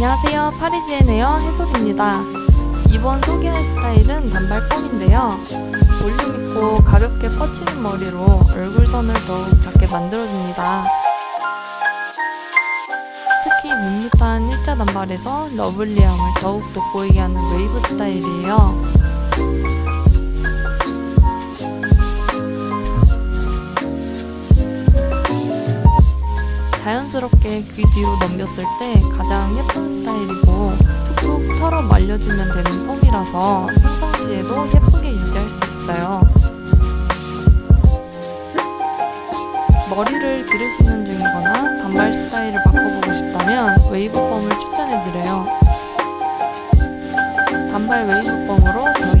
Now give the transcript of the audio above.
안녕하세요. 파리지엔 에어 해솔입니다. 이번 소개할 스타일은 단발펌인데요. 볼륨 있고 가볍게 뻗치는 머리로 얼굴선을 더욱 작게 만들어줍니다. 특히 밋밋한 일자 단발에서 러블리함을 더욱 돋보이게 하는 웨이브 스타일이에요. 자연스럽게 귀 뒤로 넘겼을 때 가장 예쁜 스타일이고 툭툭 털어 말려주면 되는 펌이라서 평상시에도 예쁘게 유지할 수 있어요. 머리를 기르시는 중이거나 단발 스타일을 바꿔보고 싶다면 웨이브 펌을 추천해드려요. 단발 웨이브 펌으로 더.